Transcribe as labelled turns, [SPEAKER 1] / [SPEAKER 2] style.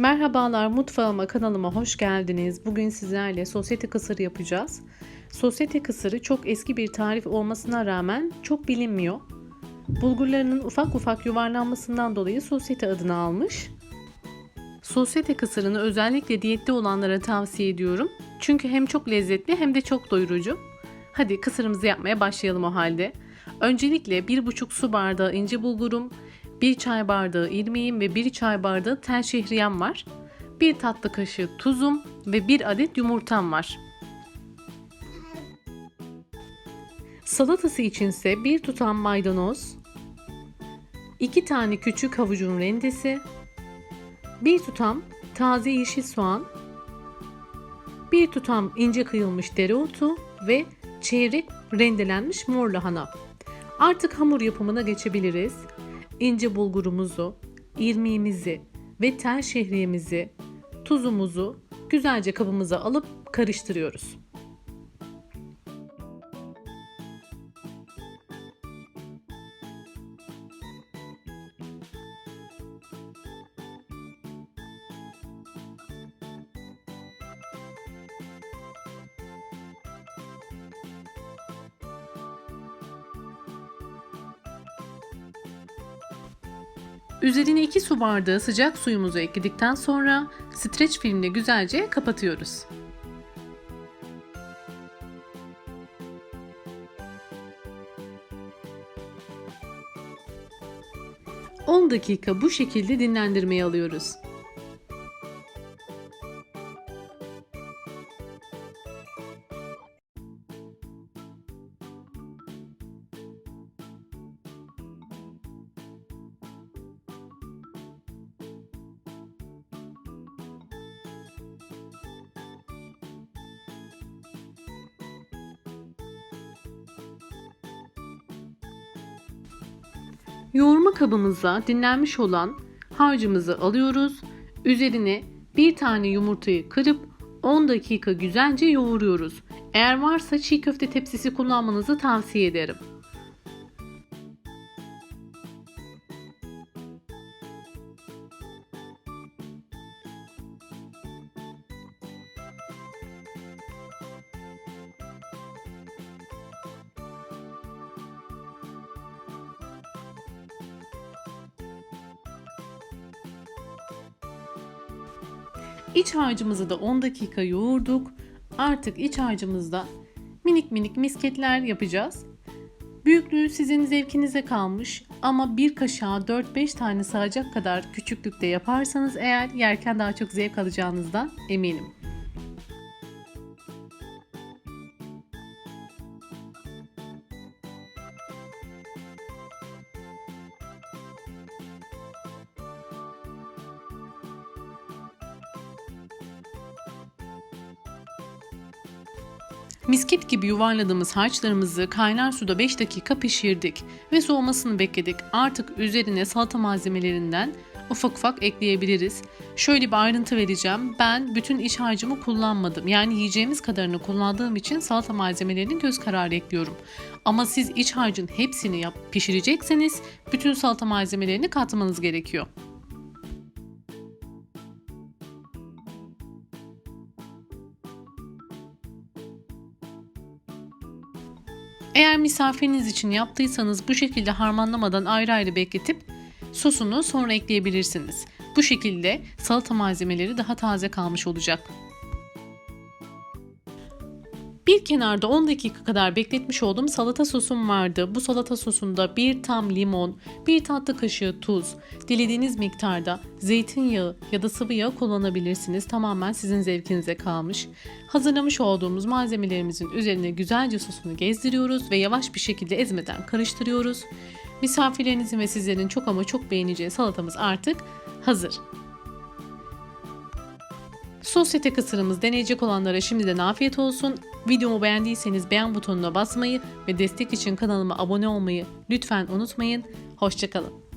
[SPEAKER 1] Merhabalar mutfağıma kanalıma hoş geldiniz. Bugün sizlerle sosyete kısırı yapacağız. Sosyete kısırı çok eski bir tarif olmasına rağmen çok bilinmiyor. Bulgurlarının ufak ufak yuvarlanmasından dolayı sosyete adını almış. Sosyete kısırını özellikle diyette olanlara tavsiye ediyorum. Çünkü hem çok lezzetli hem de çok doyurucu. Hadi kısırımızı yapmaya başlayalım o halde. Öncelikle 1,5 su bardağı ince bulgurum, 1 çay bardağı irmiğim ve 1 çay bardağı tel şehriyem var. 1 tatlı kaşığı tuzum ve 1 adet yumurtam var. Salatası içinse 1 tutam maydanoz, 2 tane küçük havucun rendesi, 1 tutam taze yeşil soğan, 1 tutam ince kıyılmış dereotu ve çeyrek rendelenmiş mor lahana. Artık hamur yapımına geçebiliriz. İnce bulgurumuzu, irmiğimizi ve tel şehriyemizi, tuzumuzu güzelce kabımıza alıp karıştırıyoruz. Üzerine 2 su bardağı sıcak suyumuzu ekledikten sonra streç filmle güzelce kapatıyoruz. ...10 dakika bu şekilde dinlendirmeye alıyoruz. Yoğurma kabımıza dinlenmiş olan harcımızı alıyoruz. Üzerine bir tane yumurtayı kırıp 10 dakika güzelce yoğuruyoruz. Eğer varsa çiğ köfte tepsisi kullanmanızı tavsiye ederim. İç harcımızı da 10 dakika yoğurduk. Artık iç harcımızda minik minik misketler yapacağız. Büyüklüğü sizin zevkinize kalmış ama bir kaşığa 4-5 tane sığacak kadar küçüklükte yaparsanız eğer yerken daha çok zevk alacağınızdan eminim. Misket gibi yuvarladığımız harçlarımızı kaynar suda 5 dakika pişirdik ve soğumasını bekledik. Artık üzerine salata malzemelerinden ufak ufak ekleyebiliriz. Şöyle bir ayrıntı vereceğim. Ben bütün iç harcımı kullanmadım. Yani yiyeceğimiz kadarını kullandığım için salata malzemelerini göz kararı ekliyorum. Ama siz iç harcın hepsini yap pişirecekseniz bütün salata malzemelerini katmanız gerekiyor. Eğer misafiriniz için yaptıysanız bu şekilde harmanlamadan ayrı ayrı bekletip sosunu sonra ekleyebilirsiniz. Bu şekilde salata malzemeleri daha taze kalmış olacak. Bir kenarda 10 dakika kadar bekletmiş olduğum salata sosum vardı. Bu salata sosunda bir tam limon, bir tatlı kaşığı tuz, dilediğiniz miktarda zeytinyağı ya da sıvı yağ kullanabilirsiniz. Tamamen sizin zevkinize kalmış. Hazırlamış olduğumuz malzemelerimizin üzerine güzelce sosunu gezdiriyoruz ve yavaş bir şekilde ezmeden karıştırıyoruz. Misafirlerinizin ve sizlerin çok ama çok beğeneceği salatamız artık hazır. Sosyete kısırımız deneyecek olanlara şimdiden afiyet olsun. Videomu beğendiyseniz beğen butonuna basmayı ve destek için kanalıma abone olmayı lütfen unutmayın. Hoşçakalın.